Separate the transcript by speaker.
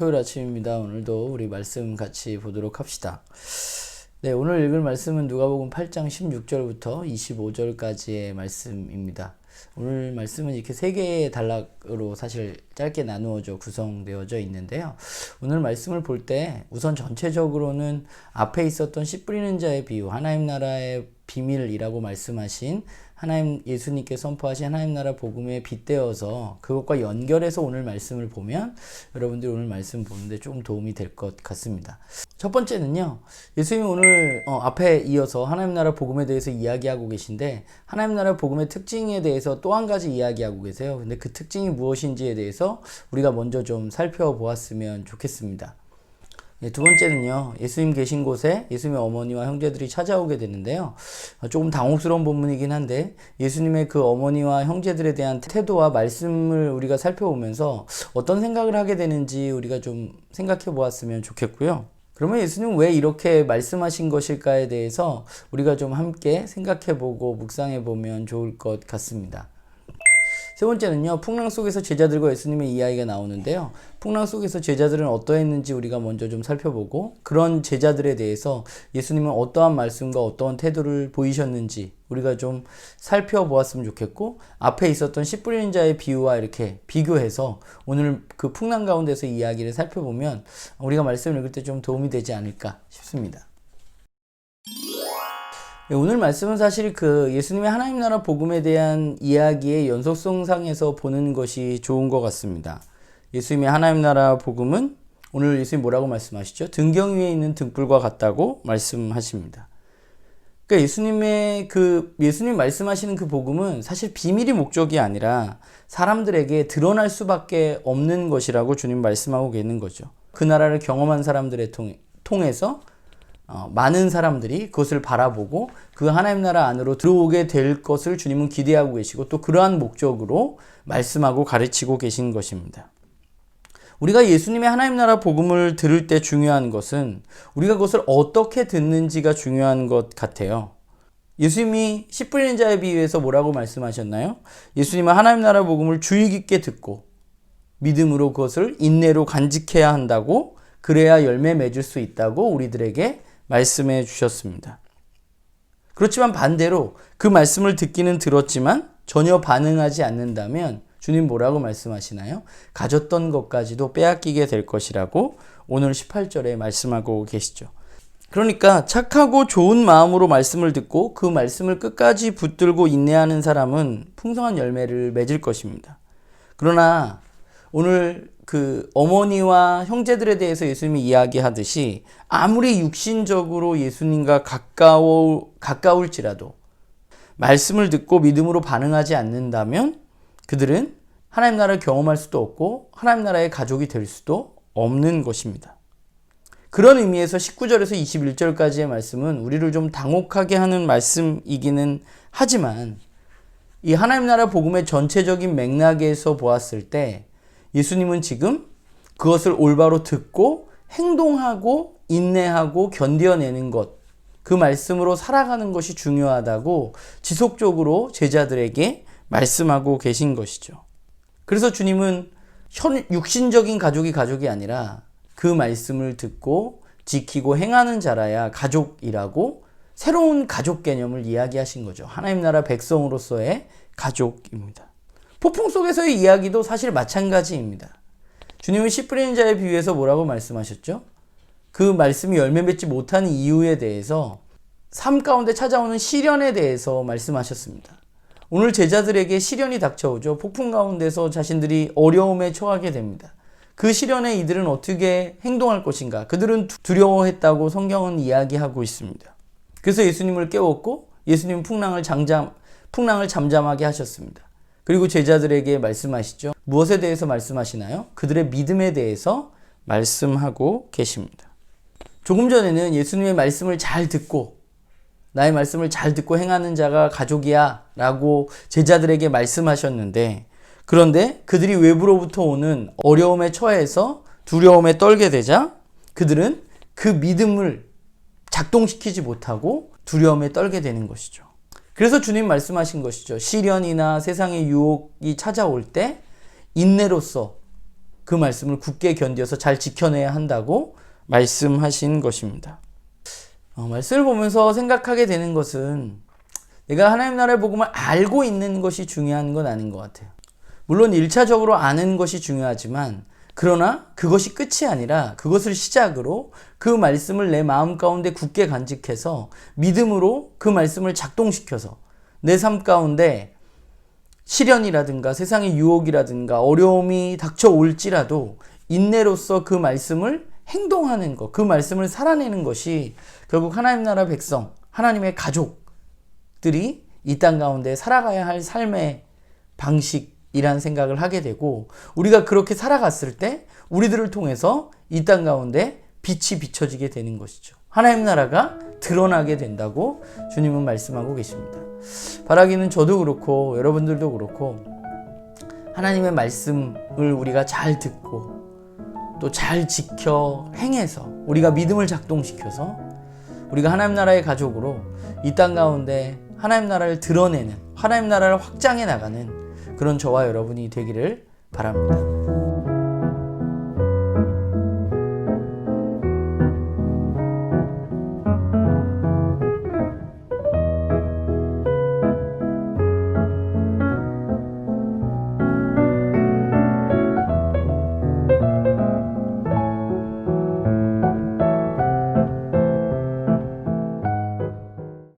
Speaker 1: 토요일 아침입니다. 오늘도 우리 말씀 같이 보도록 합시다. 네, 오늘 읽을 말씀은 누가복음 8장 16절부터 25절까지의 말씀입니다. 오늘 말씀은 이렇게 세 개의 단락으로 사실 짧게 나누어져 구성되어져 있는데요. 오늘 말씀을 볼 때 우선 전체적으로는 앞에 있었던 씨 뿌리는 자의 비유, 하나님 나라의 비밀이라고 말씀하신 하나님 예수님께 선포하신 하나님 나라 복음에 빗대어서 그것과 연결해서 오늘 말씀을 보면 여러분들이 오늘 말씀 보는데 좀 도움이 될 것 같습니다. 첫 번째는요. 예수님이 오늘 어, 앞에 이어서 하나님 나라 복음에 대해서 이야기하고 계신데 하나님 나라 복음의 특징에 대해서 또 한 가지 이야기하고 계세요. 근데 그 특징이 무엇인지에 대해서 우리가 먼저 좀 살펴보았으면 좋겠습니다. 네, 두 번째는요, 예수님 계신 곳에 예수님의 어머니와 형제들이 찾아오게 되는데요. 어, 조금 당혹스러운 본문이긴 한데, 예수님의 그 어머니와 형제들에 대한 태도와 말씀을 우리가 살펴보면서 어떤 생각을 하게 되는지 우리가 좀 생각해 보았으면 좋겠고요. 그러면 예수님 왜 이렇게 말씀하신 것일까에 대해서 우리가 좀 함께 생각해 보고 묵상해 보면 좋을 것 같습니다. 세 번째는요, 풍랑 속에서 제자들과 예수님의 이야기가 나오는데요. 풍랑 속에서 제자들은 어떠했는지 우리가 먼저 좀 살펴보고, 그런 제자들에 대해서 예수님은 어떠한 말씀과 어떠한 태도를 보이셨는지 우리가 좀 살펴보았으면 좋겠고, 앞에 있었던 씨 뿌리는 자의 비유와 이렇게 비교해서 오늘 그 풍랑 가운데서 이야기를 살펴보면 우리가 말씀을 읽을 때 좀 도움이 되지 않을까 싶습니다. 네, 오늘 말씀은 사실 그 예수님의 하나님 나라 복음에 대한 이야기의 연속성상에서 보는 것이 좋은 것 같습니다. 예수님의 하나님 나라 복음은 오늘 예수님 뭐라고 말씀하시죠? 등경 위에 있는 등불과 같다고 말씀하십니다. 그러니까 예수님의 그 예수님 말씀하시는 그 복음은 사실 비밀이 목적이 아니라 사람들에게 드러날 수밖에 없는 것이라고 주님 말씀하고 계는 거죠. 그 나라를 경험한 사람들의 통해서 어, 많은 사람들이 그것을 바라보고 그 하나님 나라 안으로 들어오게 될 것을 주님은 기대하고 계시고 또 그러한 목적으로 말씀하고 가르치고 계신 것입니다. 우리가 예수님의 하나님 나라 복음을 들을 때 중요한 것은 우리가 그것을 어떻게 듣는지가 중요한 것 같아요. 예수님이 씨 뿌리는 자에 비유해서 뭐라고 말씀하셨나요? 예수님은 하나님 나라 복음을 주의 깊게 듣고 믿음으로 그것을 인내로 간직해야 한다고 그래야 열매 맺을 수 있다고 우리들에게 말씀해 주셨습니다. 그렇지만 반대로 그 말씀을 듣기는 들었지만 전혀 반응하지 않는다면 주님 뭐라고 말씀하시나요? 가졌던 것까지도 빼앗기게 될 것이라고 오늘 18절에 말씀하고 계시죠. 그러니까 착하고 좋은 마음으로 말씀을 듣고 그 말씀을 끝까지 붙들고 인내하는 사람은 풍성한 열매를 맺을 것입니다. 그러나 오늘 그 어머니와 형제들에 대해서 예수님이 이야기하듯이 아무리 육신적으로 예수님과 가까워 가까울지라도 말씀을 듣고 믿음으로 반응하지 않는다면 그들은 하나님 나라를 경험할 수도 없고 하나님 나라의 가족이 될 수도 없는 것입니다. 그런 의미에서 19절에서 21절까지의 말씀은 우리를 좀 당혹하게 하는 말씀이기는 하지만 이 하나님 나라 복음의 전체적인 맥락에서 보았을 때 예수님은 지금 그것을 올바로 듣고 행동하고 인내하고 견뎌내는 것, 그 말씀으로 살아가는 것이 중요하다고 지속적으로 제자들에게 말씀하고 계신 것이죠. 그래서 주님은 현, 육신적인 가족이 가족이 아니라 그 말씀을 듣고 지키고 행하는 자라야 가족이라고 새로운 가족 개념을 이야기하신 거죠. 하나님 나라 백성으로서의 가족입니다. 폭풍 속에서의 이야기도 사실 마찬가지입니다. 주님은 씨 뿌리는 자에 비유해서 뭐라고 말씀하셨죠? 그 말씀이 열매 맺지 못하는 이유에 대해서 삶 가운데 찾아오는 시련에 대해서 말씀하셨습니다. 오늘 제자들에게 시련이 닥쳐오죠. 폭풍 가운데서 자신들이 어려움에 처하게 됩니다. 그 시련에 이들은 어떻게 행동할 것인가? 그들은 두려워했다고 성경은 이야기하고 있습니다. 그래서 예수님을 깨웠고 예수님 풍랑을 장잠 풍랑을 잠잠하게 하셨습니다. 그리고 제자들에게 말씀하시죠. 무엇에 대해서 말씀하시나요? 그들의 믿음에 대해서 말씀하고 계십니다. 조금 전에는 예수님의 말씀을 잘 듣고 나의 말씀을 잘 듣고 행하는 자가 가족이야 라고 제자들에게 말씀하셨는데 그런데 그들이 외부로부터 오는 어려움에 처해서 두려움에 떨게 되자 그들은 그 믿음을 작동시키지 못하고 두려움에 떨게 되는 것이죠. 그래서 주님 말씀하신 것이죠. 시련이나 세상의 유혹이 찾아올 때 인내로서 그 말씀을 굳게 견뎌서 잘 지켜내야 한다고 말씀하신 것입니다. 어, 말씀을 보면서 생각하게 되는 것은 내가 하나님 나라의 복음을 알고 있는 것이 중요한 건 아닌 것 같아요. 물론 1차적으로 아는 것이 중요하지만 그러나 그것이 끝이 아니라 그것을 시작으로 그 말씀을 내 마음 가운데 굳게 간직해서 믿음으로 그 말씀을 작동시켜서 내 삶 가운데 시련이라든가 세상의 유혹이라든가 어려움이 닥쳐올지라도 인내로서 그 말씀을 행동하는 것, 그 말씀을 살아내는 것이 결국 하나님 나라 백성, 하나님의 가족들이 이 땅 가운데 살아가야 할 삶의 방식 이란 생각을 하게 되고 우리가 그렇게 살아갔을 때 우리들을 통해서 이 땅 가운데 빛이 비춰지게 되는 것이죠. 하나님 나라가 드러나게 된다고 주님은 말씀하고 계십니다. 바라기는 저도 그렇고 여러분들도 그렇고 하나님의 말씀을 우리가 잘 듣고 또 잘 지켜 행해서 우리가 믿음을 작동시켜서 우리가 하나님 나라의 가족으로 이 땅 가운데 하나님 나라를 드러내는 하나님 나라를 확장해 나가는 그런 저와 여러분이 되기를 바랍니다.